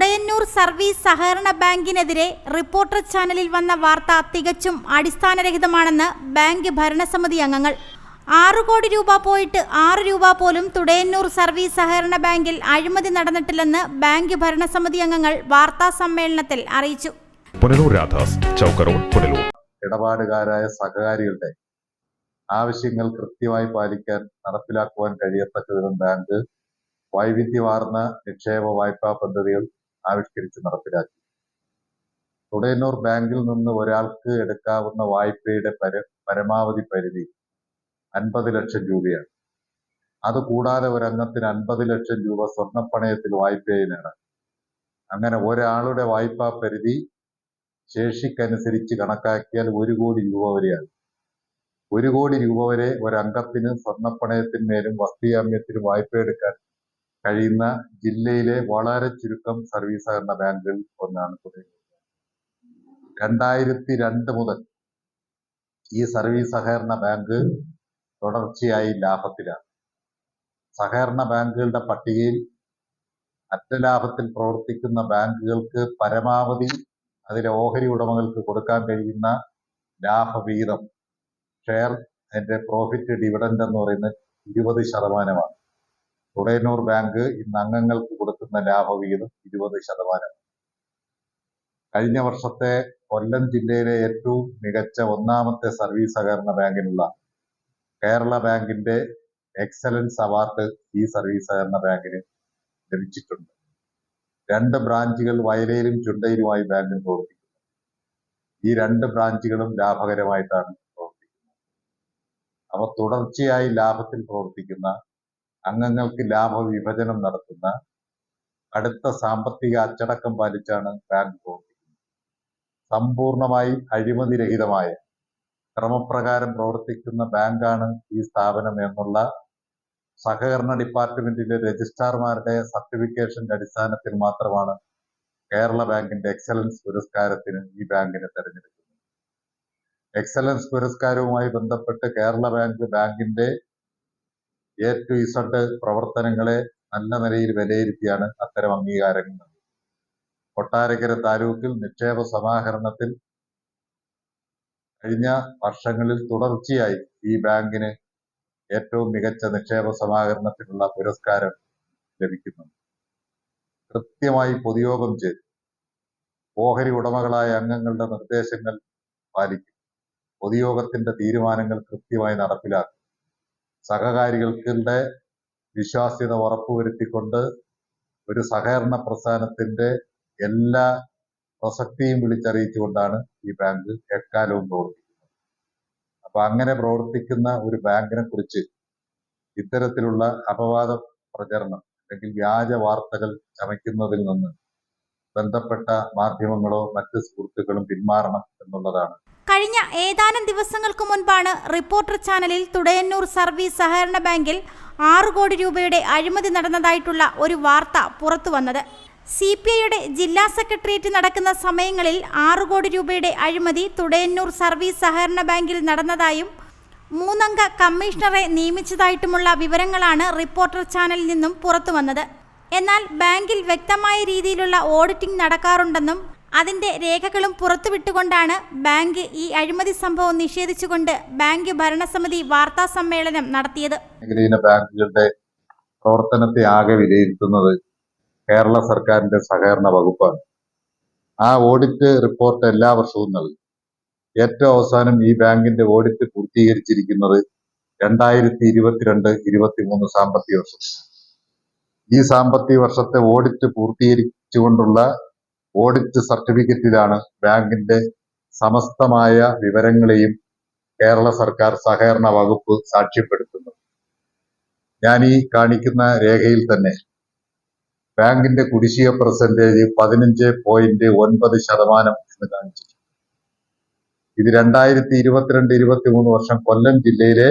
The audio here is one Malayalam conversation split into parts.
തുടയന്നൂർ സർവീസ് സഹകരണ ബാങ്കിനെതിരെ റിപ്പോർട്ടർ ചാനലിൽ വന്ന വാർത്ത തികച്ചും അടിസ്ഥാനരഹിതമാണെന്ന് ബാങ്ക് ഭരണസമിതി അംഗങ്ങൾ. ആറു കോടി രൂപ പോയിട്ട് ആറ് രൂപ പോലും തുടയന്നൂർ സർവീസ് സഹകരണ ബാങ്കിൽ അഴിമതി നടന്നിട്ടില്ലെന്ന് ബാങ്ക് ഭരണസമിതി അംഗങ്ങൾ വാർത്താ സമ്മേളനത്തിൽ അറിയിച്ചു. പുനലൂർ രാധാസ് പുനലൂർ. ഇടപാടുകാരായ സഹകാരികളുടെ ആവശ്യങ്ങൾ കൃത്യമായി പാലിക്കാൻ നടപ്പിലാക്കുവാൻ കഴിയത്തക്ക വിധം ബാങ്ക് വൈവിധ്യമാർന്ന നിക്ഷേപ വായ്പാ പദ്ധതികൾ ആവിഷ്കരിച്ച് നടപ്പിലാക്കി. തുടയന്നൂർ ബാങ്കിൽ നിന്ന് ഒരാൾക്ക് എടുക്കാവുന്ന വായ്പയുടെ പര പരമാവധി പരിധി അൻപത് ലക്ഷം രൂപയാണ്. അതുകൂടാതെ ഒരംഗത്തിന് അൻപത് ലക്ഷം രൂപ സ്വർണപ്പണയത്തിൽ വായ്പയായി നേടാം അങ്ങനെ ഒരാളുടെ വായ്പാ പരിധി ശേഷിക്കനുസരിച്ച് കണക്കാക്കിയാൽ ഒരു കോടി രൂപ വരെയാണ്. ഒരു കോടി രൂപ വരെ ഒരംഗത്തിന് സ്വർണപ്പണയത്തിന്മേലും വസ്തുയാമ്യത്തിനും വായ്പ എടുക്കാൻ കഴിയുന്ന ജില്ലയിലെ വളരെ ചുരുക്കം സർവീസ് സഹകരണ ബാങ്കുകളിൽ ഒന്നാണ് തുടങ്ങിയത് രണ്ടായിരത്തി രണ്ട് മുതൽ ഈ സർവീസ് സഹകരണ ബാങ്ക് തുടർച്ചയായി ലാഭത്തിലാണ്. സഹകരണ ബാങ്കുകളുടെ പട്ടികയിൽ അറ്റ ലാഭത്തിൽ പ്രവർത്തിക്കുന്ന ബാങ്കുകൾക്ക് പരമാവധി അതിലെ ഓഹരി ഉടമകൾക്ക് കൊടുക്കാൻ കഴിയുന്ന ലാഭവിഹിതം ഷെയർ അതിന്റെ പ്രോഫിറ്റ് ഡിവിഡൻഡ് എന്ന് പറയുന്നത് ഇരുപത് ശതമാനമാണ്. തുടയന്നൂർ ബാങ്ക് ഇന്ന് അംഗങ്ങൾക്ക് കൊടുക്കുന്ന ലാഭവിഹിതം ഇരുപത് ശതമാനം. കഴിഞ്ഞ വർഷത്തെ കൊല്ലം ജില്ലയിലെ ഏറ്റവും മികച്ച ഒന്നാമത്തെ സർവീസ് സഹകരണ ബാങ്കിനുള്ള കേരള ബാങ്കിന്റെ എക്സലൻസ് അവാർഡ് ഈ സർവീസ് സഹകരണ ബാങ്കിന് ലഭിച്ചിട്ടുണ്ട്. രണ്ട് ബ്രാഞ്ചുകൾ വയലയിലും ചുണ്ടയിലുമായി ബാങ്കിൽ പ്രവർത്തിക്കുന്നു. ഈ രണ്ട് ബ്രാഞ്ചുകളും ലാഭകരമായിട്ടാണ് പ്രവർത്തിക്കുന്നത്. അവ തുടർച്ചയായി ലാഭത്തിൽ പ്രവർത്തിക്കുന്ന അംഗങ്ങൾക്ക് ലാഭവിഭജനം നടത്തുന്ന കടുത്ത സാമ്പത്തിക അച്ചടക്കം പാലിച്ചാണ് ബാങ്ക് പ്രവർത്തിക്കുന്നത് സമ്പൂർണമായി അഴിമതിരഹിതമായ ക്രമപ്രകാരം പ്രവർത്തിക്കുന്ന ബാങ്കാണ് ഈ സ്ഥാപനം എന്നുള്ള സഹകരണ ഡിപ്പാർട്ട്മെന്റിന്റെ രജിസ്ട്രാർമാരുടെ സർട്ടിഫിക്കേഷന്റെ അടിസ്ഥാനത്തിൽ മാത്രമാണ് കേരള ബാങ്കിന്റെ എക്സലൻസ് പുരസ്കാരത്തിന് ഈ ബാങ്കിനെ തെരഞ്ഞെടുക്കുന്നത്. എക്സലൻസ് പുരസ്കാരവുമായി ബന്ധപ്പെട്ട് കേരള ബാങ്ക് ബാങ്കിന്റെ എ ടു ഇസഡ് പ്രവർത്തനങ്ങളെ നല്ല നിലയിൽ വിലയിരുത്തിയാണ് അത്തരം അംഗീകാരങ്ങൾ. നൽകുന്നത് കൊട്ടാരക്കര താലൂക്കിൽ നിക്ഷേപ സമാഹരണത്തിൽ കഴിഞ്ഞ വർഷങ്ങളിൽ തുടർച്ചയായി ഈ ബാങ്കിന് ഏറ്റവും മികച്ച നിക്ഷേപ സമാഹരണത്തിനുള്ള പുരസ്കാരം ലഭിക്കുന്നുണ്ട് കൃത്യമായി പൊതുയോഗം ചെയ്ത്. ഓഹരി ഉടമകളായ അംഗങ്ങളുടെ നിർദ്ദേശങ്ങൾ പാലിക്കും. പൊതുയോഗത്തിന്റെ തീരുമാനങ്ങൾ കൃത്യമായി നടപ്പിലാക്കും. സഹകാരികൾക്കുടെ വിശ്വാസ്യത ഉറപ്പുവരുത്തിക്കൊണ്ട് ഒരു സഹകരണ പ്രസ്ഥാനത്തിന്റെ എല്ലാ പ്രസക്തിയും വിളിച്ചറിയിച്ചുകൊണ്ടാണ് ഈ ബാങ്ക് എക്കാലവും പ്രവർത്തിക്കുന്നത്. അപ്പൊ അങ്ങനെ പ്രവർത്തിക്കുന്ന ഒരു ബാങ്കിനെ കുറിച്ച് ഇത്തരത്തിലുള്ള അപവാദ പ്രചരണം അല്ലെങ്കിൽ വ്യാജ വാർത്തകൾ ചമയ്ക്കുന്നതിൽ നിന്ന് ബന്ധപ്പെട്ട മാധ്യമങ്ങളോ മറ്റ് സുഹൃത്തുക്കളും പിന്മാറണം എന്നുള്ളതാണ് കഴിഞ്ഞ ഏതാനും ദിവസങ്ങൾക്ക് മുൻപാണ് റിപ്പോർട്ടർ ചാനലിൽ തുടയന്നൂർ സർവീസ് സഹകരണ ബാങ്കിൽ ആറ് കോടി രൂപയുടെ അഴിമതി നടന്നതായിട്ടുള്ള ഒരു വാർത്ത പുറത്തു വന്നത്. സി പി ഐയുടെ ജില്ലാ സെക്രട്ടേറിയറ്റ് നടക്കുന്ന സമയങ്ങളിൽ ആറ് കോടി രൂപയുടെ അഴിമതി തുടയന്നൂർ സർവീസ് സഹകരണ ബാങ്കിൽ നടന്നതായും മൂന്നംഗ കമ്മീഷണറെ നിയമിച്ചതായിട്ടുമുള്ള വിവരങ്ങളാണ് റിപ്പോർട്ടർ ചാനലിൽ നിന്നും പുറത്തു വന്നത്. എന്നാൽ ബാങ്കിൽ വ്യക്തമായ രീതിയിലുള്ള ഓഡിറ്റിംഗ് നടക്കാറുണ്ടെന്നും അതിന്റെ രേഖകളും പുറത്തുവിട്ടുകൊണ്ടാണ് ബാങ്ക് ഈ അഴിമതി സംഭവം നിഷേധിച്ചുകൊണ്ട് ബാങ്ക് ഭരണസമിതി വാർത്താ സമ്മേളനം നടത്തിയത്. ബാങ്കുകളുടെ പ്രവർത്തനത്തെ ആകെ വിലയിരുത്തുന്നത് കേരള സർക്കാരിന്റെ സഹകരണ വകുപ്പാണ്. ആ ഓഡിറ്റ് റിപ്പോർട്ട് എല്ലാ വർഷവും നൽകി. ഏറ്റവും അവസാനം ഈ ബാങ്കിന്റെ ഓഡിറ്റ് പൂർത്തീകരിച്ചിരിക്കുന്നത് രണ്ടായിരത്തി ഇരുപത്തിരണ്ട് ഇരുപത്തിമൂന്ന് സാമ്പത്തിക വർഷത്തിൽ ഈ സാമ്പത്തിക വർഷത്തെ ഓഡിറ്റ് പൂർത്തീകരിച്ചുകൊണ്ടുള്ള ഓഡിറ്റ് സർട്ടിഫിക്കറ്റിലാണ് ബാങ്കിന്റെ സമസ്തമായ വിവരങ്ങളെയും കേരള സർക്കാർ സഹകരണ വകുപ്പ് സാക്ഷ്യപ്പെടുത്തുന്നത്. ഞാൻ ഈ കാണിക്കുന്ന രേഖയിൽ തന്നെ ബാങ്കിന്റെ കുടിശ്ശിക പെർസെന്റേജ് പതിനഞ്ച് പോയിന്റ് ഒൻപത് ശതമാനം എന്ന് കാണിച്ചു ഇത് രണ്ടായിരത്തി ഇരുപത്തിരണ്ട് ഇരുപത്തി മൂന്ന് വർഷം കൊല്ലം ജില്ലയിലെ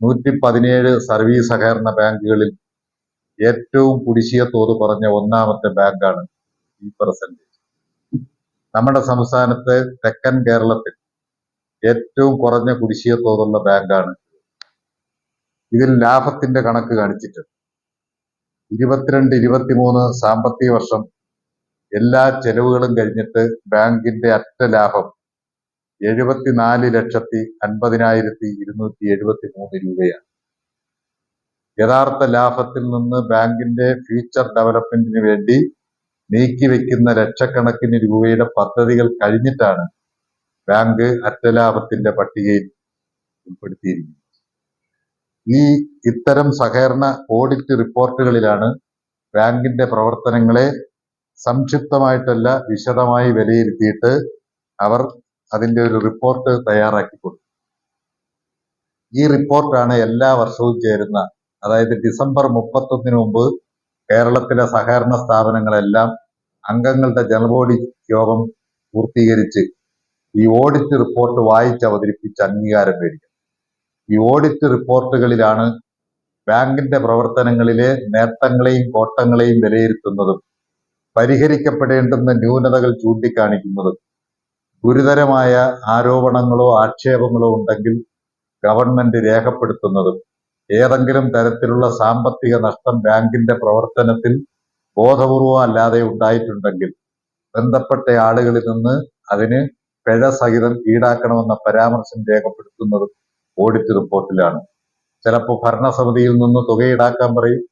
നൂറ്റി പതിനേഴ് സർവീസ് സഹകരണ ബാങ്കുകളിൽ ഏറ്റവും കുടിശ്ശിക തോത് കുറഞ്ഞ ഒന്നാമത്തെ ബാങ്കാണ് ഈ പെർസെന്റേജ് നമ്മുടെ സംസ്ഥാനത്തെ തെക്കൻ കേരളത്തിൽ ഏറ്റവും കുറഞ്ഞ കുടിശ്ശിക തോതുള്ള ബാങ്കാണ് ഇതിൽ ലാഭത്തിന്റെ കണക്ക് കാണിച്ചിട്ടുണ്ട്. ഇരുപത്തിരണ്ട് ഇരുപത്തിമൂന്ന് സാമ്പത്തിക വർഷം എല്ലാ ചെലവുകളും കഴിഞ്ഞിട്ട് ബാങ്കിന്റെ അറ്റ ലാഭം എഴുപത്തിനാല് ലക്ഷത്തി അൻപതിനായിരത്തി ഇരുന്നൂറ്റി എഴുപത്തി മൂന്ന് രൂപയാണ്. യഥാർത്ഥ ലാഭത്തിൽ നിന്ന് ബാങ്കിന്റെ ഫ്യൂച്ചർ ഡെവലപ്മെന്റിന് വേണ്ടി നീക്കിവെക്കുന്ന ലക്ഷക്കണക്കിന് രൂപയുടെ പദ്ധതികൾ കഴിഞ്ഞിട്ടാണ് ബാങ്ക് അറ്റലാഭത്തിന്റെ പട്ടികയിൽ ഉൾപ്പെടുത്തിയിരിക്കുന്നത്. ഈ ഇത്തരം സഹകരണ ഓഡിറ്റ് റിപ്പോർട്ടുകളിലാണ് ബാങ്കിന്റെ പ്രവർത്തനങ്ങളെ സംക്ഷിപ്തമായിട്ടല്ല വിശദമായി വിലയിരുത്തിയിട്ട് അവർ അതിന്റെ ഒരു റിപ്പോർട്ട് തയ്യാറാക്കി കൊടുത്തു ഈ റിപ്പോർട്ടാണ് എല്ലാ വർഷവും ചേരുന്ന അതായത് ഡിസംബർ മുപ്പത്തൊന്നിന് മുമ്പ് കേരളത്തിലെ സഹകരണ സ്ഥാപനങ്ങളെല്ലാം അംഗങ്ങളുടെ ജനറൽ ബോഡി യോഗം പൂർത്തീകരിച്ച് ഈ ഓഡിറ്റ് റിപ്പോർട്ട് വായിച്ച് അവതരിപ്പിച്ച് അംഗീകാരം മേടിക്കും. ഈ ഓഡിറ്റ് റിപ്പോർട്ടുകളിലാണ് ബാങ്കിന്റെ പ്രവർത്തനങ്ങളിലെ നേട്ടങ്ങളെയും കോട്ടങ്ങളെയും വിലയിരുത്തുന്നതും പരിഹരിക്കപ്പെടേണ്ടുന്ന ന്യൂനതകൾ ചൂണ്ടിക്കാണിക്കുന്നതും ഗുരുതരമായ ആരോപണങ്ങളോ ആക്ഷേപങ്ങളോ ഉണ്ടെങ്കിൽ ഗവൺമെന്റ് രേഖപ്പെടുത്തുന്നതും ഏതെങ്കിലും തരത്തിലുള്ള സാമ്പത്തിക നഷ്ടം ബാങ്കിന്റെ പ്രവർത്തനത്തിൽ ബോധപൂർവം അല്ലാതെ ഉണ്ടായിട്ടുണ്ടെങ്കിൽ ബന്ധപ്പെട്ട ആളുകളിൽ നിന്ന് അതിന് പിഴ സഹിതം ഈടാക്കണമെന്ന പരാമർശം രേഖപ്പെടുത്തുന്നതും ഓഡിറ്റ് റിപ്പോർട്ടിലാണ്. ചിലപ്പോൾ ഭരണസമിതിയിൽ നിന്ന് തുക ഈടാക്കാൻ പറയും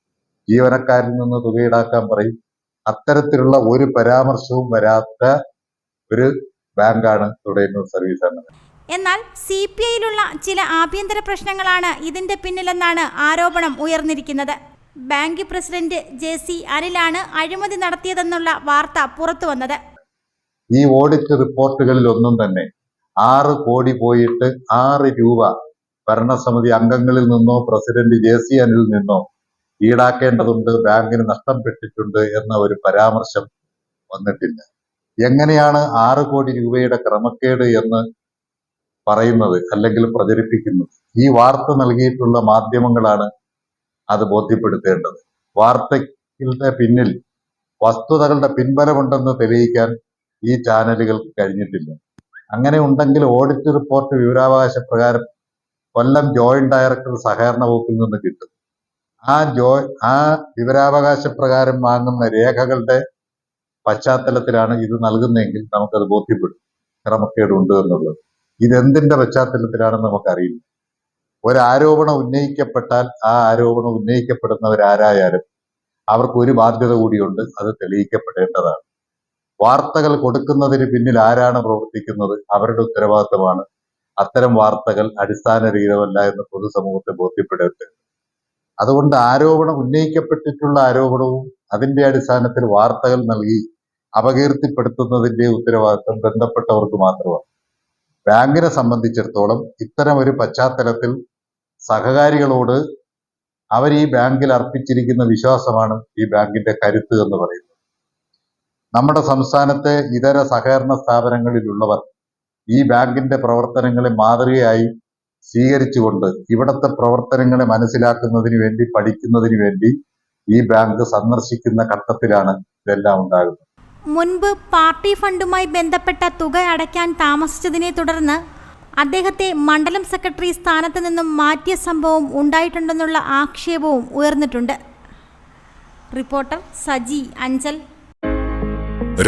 ജീവനക്കാരിൽ നിന്ന് തുക ഈടാക്കാൻ പറയും. അത്തരത്തിലുള്ള ഒരു പരാമർശവും വരാത്ത ഒരു ബാങ്കാണ് തുടരുന്ന സർവീസ് എന്നാൽ സി പി ഐയിലുള്ള ചില ആഭ്യന്തര പ്രശ്നങ്ങളാണ് ഇതിന്റെ പിന്നിലെന്നാണ് ആരോപണം ഉയർന്നിരിക്കുന്നത്. ബാങ്ക് പ്രസിഡന്റ് ജെ സി അനിലാണ് അഴിമതി നടത്തിയതെന്നുള്ള വാർത്ത പുറത്തു വന്നത്. ഈ ഓഡിറ്റ് റിപ്പോർട്ടുകളിൽ ഒന്നും തന്നെ ആറ് കോടി പോയിട്ട് ആറ് രൂപ ഭരണസമിതി അംഗങ്ങളിൽ നിന്നോ പ്രസിഡന്റ് ജെ സി അനിൽ നിന്നോ ഈടാക്കേണ്ടതുണ്ട് ബാങ്കിന് നഷ്ടപ്പെട്ടിട്ടുണ്ട് എന്ന ഒരു പരാമർശം വന്നിട്ടില്ല. എങ്ങനെയാണ് ആറ് കോടി രൂപയുടെ ക്രമക്കേട് എന്ന് പറയുന്നത് അല്ലെങ്കിൽ പ്രചരിപ്പിക്കുന്നത് ഈ വാർത്ത നൽകിയിട്ടുള്ള മാധ്യമങ്ങളാണ് അത് ബോധ്യപ്പെടുത്തേണ്ടത്. വാർത്തകളുടെ പിന്നിൽ വസ്തുതകളുടെ പിൻബലമുണ്ടെന്ന് തെളിയിക്കാൻ ഈ ചാനലുകൾക്ക് കഴിഞ്ഞിട്ടില്ല. അങ്ങനെ ഉണ്ടെങ്കിൽ ഓഡിറ്റ് റിപ്പോർട്ട് വിവരാവകാശ പ്രകാരം കൊല്ലം ജോയിന്റ് ഡയറക്ടർ സഹകരണ വകുപ്പിൽ നിന്ന് കിട്ടും. ആ ജോ ആ വിവരാവകാശ പ്രകാരം വാങ്ങുന്ന രേഖകളുടെ പശ്ചാത്തലത്തിലാണ് ഇത് നൽകുന്നതെങ്കിൽ നമുക്കത് ബോധ്യപ്പെടും. ക്രമക്കേടുണ്ട് എന്നുള്ളത്. ഇതെന്തിന്റെ പശ്ചാത്തലത്തിലാണെന്ന് നമുക്കറിയില്ല. ഒരാരോപണം ഉന്നയിക്കപ്പെട്ടാൽ ആ ആരോപണം ഉന്നയിക്കപ്പെടുന്നവരാരായാലും അവർക്ക് ഒരു ബാധ്യത കൂടിയുണ്ട് അത് തെളിയിക്കപ്പെടേണ്ടതാണ്. വാർത്തകൾ കൊടുക്കുന്നതിന് പിന്നിൽ ആരാണ് പ്രവർത്തിക്കുന്നത് അവരുടെ ഉത്തരവാദിത്തമാണ്. അത്തരം വാർത്തകൾ അടിസ്ഥാനരഹിതമല്ല എന്ന് പൊതുസമൂഹത്തെ ബോധ്യപ്പെടുത്തുക അതുകൊണ്ട് ആരോപണം ഉന്നയിക്കപ്പെട്ടിട്ടുള്ള ആരോപണവും അതിന്റെ അടിസ്ഥാനത്തിൽ വാർത്തകൾ നൽകി അപകീർത്തിപ്പെടുത്തുന്നതിന്റെ ഉത്തരവാദിത്തം ബന്ധപ്പെട്ടവർക്ക് മാത്രമാണ്. ബാങ്കിനെ സംബന്ധിച്ചിടത്തോളം ഇത്തരം ഒരു പശ്ചാത്തലത്തിൽ സഹകാരികളോട് അവർ ഈ ബാങ്കിൽ അർപ്പിച്ചിരിക്കുന്ന വിശ്വാസമാണ് ഈ ബാങ്കിന്റെ കരുത്ത് എന്ന് പറയുന്നത്. നമ്മുടെ സംസ്ഥാനത്തെ ഇതര സഹകരണ സ്ഥാപനങ്ങളിലുള്ളവർ ഈ ബാങ്കിന്റെ പ്രവർത്തനങ്ങളെ മാതൃകയായി സ്വീകരിച്ചുകൊണ്ട് ഇവിടുത്തെ പ്രവർത്തനങ്ങളെ മനസ്സിലാക്കുന്നതിന് വേണ്ടി പഠിക്കുന്നതിന് വേണ്ടി ഈ ബാങ്ക് സന്ദർശിക്കുന്ന ഘട്ടത്തിലാണ് ഇതെല്ലാം ഉണ്ടാകുന്നത്. മുൻപ് പാർട്ടി ഫണ്ടുമായി ബന്ധപ്പെട്ട തുക അടയ്ക്കാൻ താമസിച്ചതിനെ തുടർന്ന് അദ്ദേഹത്തെ മണ്ഡലം സെക്രട്ടറി സ്ഥാനത്ത് നിന്നും മാറ്റിയ സംഭവം ഉണ്ടായിട്ടുണ്ടെന്നുള്ള ആക്ഷേപവും ഉയർന്നിട്ടുണ്ട്. റിപ്പോർട്ടർ സജി അഞ്ചൽ.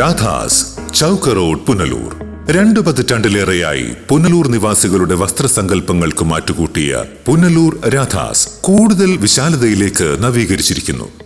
രാധാസ് ചൗക്ക റോഡ് പുനലൂർ. രണ്ടു പതിറ്റാണ്ടിലേറെയായി പുനലൂർ നിവാസികളുടെ വസ്ത്രസങ്കല്പങ്ങൾക്ക് മാറ്റുകൂട്ടിയ പുനലൂർ രാധാസ് കൂടുതൽ വിശാലതയിലേക്ക് നവീകരിച്ചിരിക്കുന്നു.